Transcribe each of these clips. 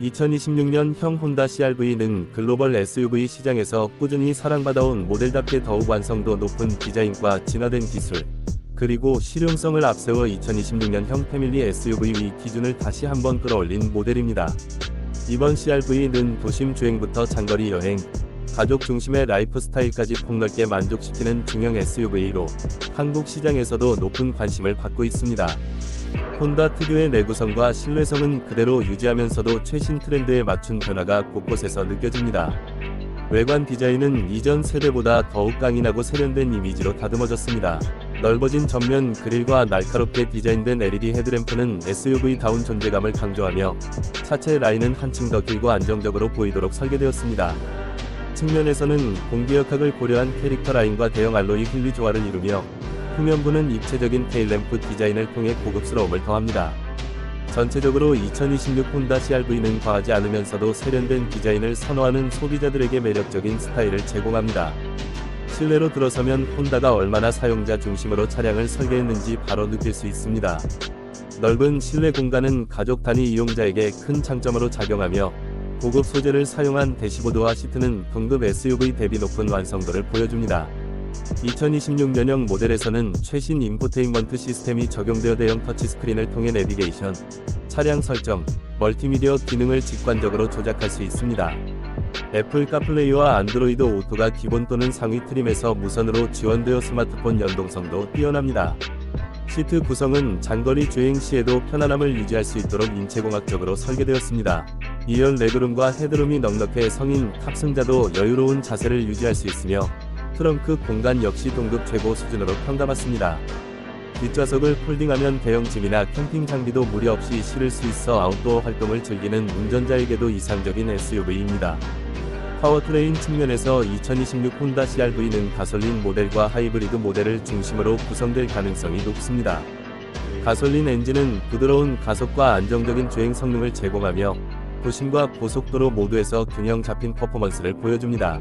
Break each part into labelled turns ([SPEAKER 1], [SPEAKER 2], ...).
[SPEAKER 1] 2026년형 혼다 CRV는 글로벌 SUV 시장에서 꾸준히 사랑받아온 모델답게 더욱 완성도 높은 디자인과 진화된 기술, 그리고 실용성을 앞세워 2026년형 패밀리 SUV 기준을 다시 한번 끌어올린 모델입니다. 이번 CRV는 도심 주행부터 장거리 여행, 가족 중심의 라이프 스타일까지 폭넓게 만족시키는 중형 SUV로 한국 시장에서도 높은 관심을 받고 있습니다. 혼다 특유의 내구성과 신뢰성은 그대로 유지하면서도 최신 트렌드에 맞춘 변화가 곳곳에서 느껴집니다. 외관 디자인은 이전 세대보다 더욱 강인하고 세련된 이미지로 다듬어졌습니다. 넓어진 전면 그릴과 날카롭게 디자인된 LED 헤드램프는 SUV다운 존재감을 강조하며 차체 라인은 한층 더 길고 안정적으로 보이도록 설계되었습니다. 측면에서는 공기역학을 고려한 캐릭터 라인과 대형 알로이 휠리 조화를 이루며 후면부는 입체적인 테일램프 디자인을 통해 고급스러움을 더합니다. 전체적으로 2026 혼다 CRV는 과하지 않으면서도 세련된 디자인을 선호하는 소비자들에게 매력적인 스타일을 제공합니다. 실내로 들어서면 혼다가 얼마나 사용자 중심으로 차량을 설계했는지 바로 느낄 수 있습니다. 넓은 실내 공간은 가족 단위 이용자에게 큰 장점으로 작용하며 고급 소재를 사용한 대시보드와 시트는 동급 SUV 대비 높은 완성도를 보여줍니다. 2026년형 모델에서는 최신 인포테인먼트 시스템이 적용되어 대형 터치스크린을 통해 내비게이션, 차량 설정, 멀티미디어 기능을 직관적으로 조작할 수 있습니다. 애플 카플레이와 안드로이드 오토가 기본 또는 상위 트림에서 무선으로 지원되어 스마트폰 연동성도 뛰어납니다. 시트 구성은 장거리 주행 시에도 편안함을 유지할 수 있도록 인체공학적으로 설계되었습니다. 2열 레그룸과 헤드룸이 넉넉해 성인 탑승자도 여유로운 자세를 유지할 수 있으며 트렁크 공간 역시 동급 최고 수준으로 평가받습니다. 뒷좌석을 폴딩하면 대형 짐이나 캠핑 장비도 무리 없이 실을 수 있어 아웃도어 활동을 즐기는 운전자에게도 이상적인 SUV입니다. 파워트레인 측면에서 2026 혼다 CRV는 가솔린 모델과 하이브리드 모델을 중심으로 구성될 가능성이 높습니다. 가솔린 엔진은 부드러운 가속과 안정적인 주행 성능을 제공하며 도심과 고속도로 모두에서 균형 잡힌 퍼포먼스를 보여줍니다.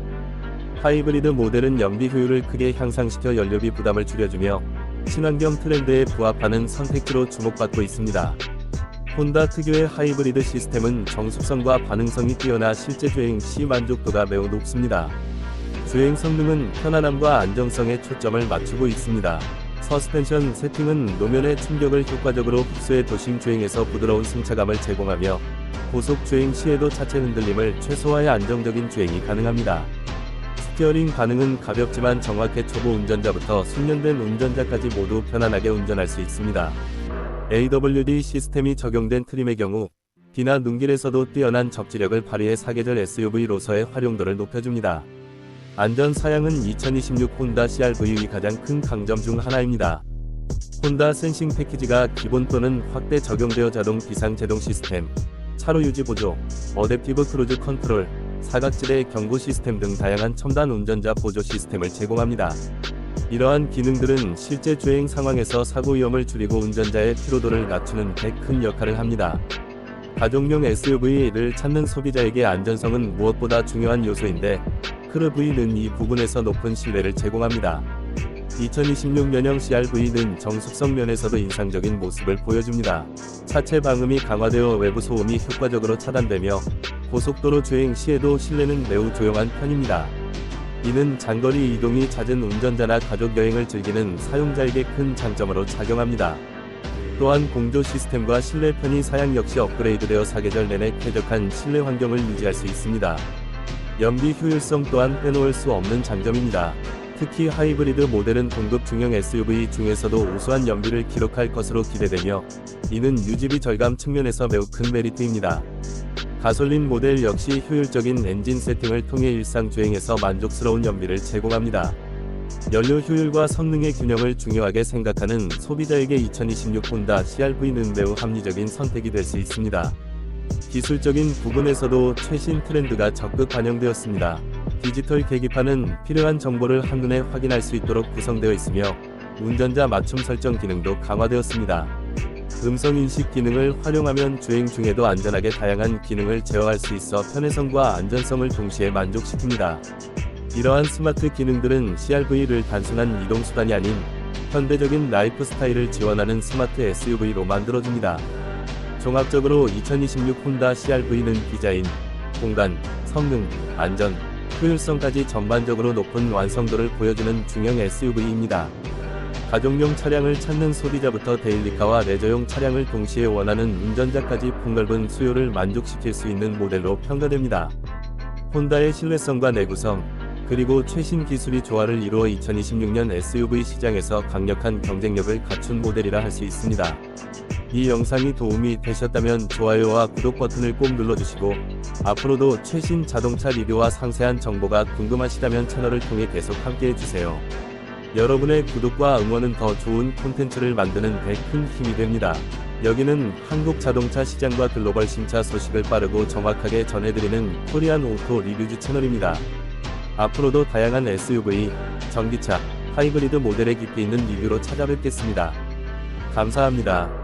[SPEAKER 1] 하이브리드 모델은 연비 효율을 크게 향상시켜 연료비 부담을 줄여주며 친환경 트렌드에 부합하는 선택지로 주목받고 있습니다. 혼다 특유의 하이브리드 시스템은 정숙성과 반응성이 뛰어나 실제 주행 시 만족도가 매우 높습니다. 주행 성능은 편안함과 안정성에 초점을 맞추고 있습니다. 서스펜션 세팅은 노면의 충격을 효과적으로 흡수해 도심 주행에서 부드러운 승차감을 제공하며 고속 주행 시에도 차체 흔들림을 최소화해 안정적인 주행이 가능합니다. 스티어링 반응은 가볍지만 정확해 초보 운전자부터 숙련된 운전자까지 모두 편안하게 운전할 수 있습니다. AWD 시스템이 적용된 트림의 경우 비나 눈길에서도 뛰어난 접지력을 발휘해 사계절 SUV로서의 활용도를 높여줍니다. 안전 사양은 2026 혼다 CRV의 가장 큰 강점 중 하나입니다. 혼다 센싱 패키지가 기본 또는 확대 적용되어 자동 비상 제동 시스템, 차로 유지 보조, 어댑티브 크루즈 컨트롤, 사각지대 경고 시스템 등 다양한 첨단 운전자 보조 시스템을 제공합니다. 이러한 기능들은 실제 주행 상황에서 사고 위험을 줄이고 운전자의 피로도를 낮추는 데 큰 역할을 합니다. 가족용 SUV를 찾는 소비자에게 안전성은 무엇보다 중요한 요소인데 크르V는 이 부분에서 높은 신뢰를 제공합니다. 2026년형 CRV는 정숙성 면에서도 인상적인 모습을 보여줍니다. 차체 방음이 강화되어 외부 소음이 효과적으로 차단되며 고속도로 주행 시에도 실내는 매우 조용한 편입니다. 이는 장거리 이동이 잦은 운전자나 가족 여행을 즐기는 사용자에게 큰 장점으로 작용합니다. 또한 공조 시스템과 실내 편의 사양 역시 업그레이드되어 사계절 내내 쾌적한 실내 환경을 유지할 수 있습니다. 연비 효율성 또한 빼놓을 수 없는 장점입니다. 특히 하이브리드 모델은 동급 중형 SUV 중에서도 우수한 연비를 기록할 것으로 기대되며 이는 유지비 절감 측면에서 매우 큰 메리트입니다. 가솔린 모델 역시 효율적인 엔진 세팅을 통해 일상 주행에서 만족스러운 연비를 제공합니다. 연료 효율과 성능의 균형을 중요하게 생각하는 소비자에게 2026 혼다 CRV는 매우 합리적인 선택이 될 수 있습니다. 기술적인 부분에서도 최신 트렌드가 적극 반영되었습니다. 디지털 계기판은 필요한 정보를 한눈에 확인할 수 있도록 구성되어 있으며 운전자 맞춤 설정 기능도 강화되었습니다. 음성 인식 기능을 활용하면 주행 중에도 안전하게 다양한 기능을 제어할 수 있어 편의성과 안전성을 동시에 만족시킵니다. 이러한 스마트 기능들은 CRV를 단순한 이동 수단이 아닌 현대적인 라이프 스타일을 지원하는 스마트 SUV로 만들어줍니다. 종합적으로 2026 혼다 CRV는 디자인, 공간, 성능, 안전, 효율성까지 전반적으로 높은 완성도를 보여주는 중형 SUV입니다. 가족용 차량을 찾는 소비자부터 데일리카와 레저용 차량을 동시에 원하는 운전자까지 폭넓은 수요를 만족시킬 수 있는 모델로 평가됩니다. 혼다의 신뢰성과 내구성, 그리고 최신 기술이 조화를 이루어 2026년 SUV 시장에서 강력한 경쟁력을 갖춘 모델이라 할 수 있습니다. 이 영상이 도움이 되셨다면 좋아요와 구독 버튼을 꼭 눌러주시고 앞으로도 최신 자동차 리뷰와 상세한 정보가 궁금하시다면 채널을 통해 계속 함께해 주세요. 여러분의 구독과 응원은 더 좋은 콘텐츠를 만드는 데 큰 힘이 됩니다. 여기는 한국 자동차 시장과 글로벌 신차 소식을 빠르고 정확하게 전해드리는 코리안 오토 리뷰즈 채널입니다. 앞으로도 다양한 SUV, 전기차, 하이브리드 모델의 깊이 있는 리뷰로 찾아뵙겠습니다. 감사합니다.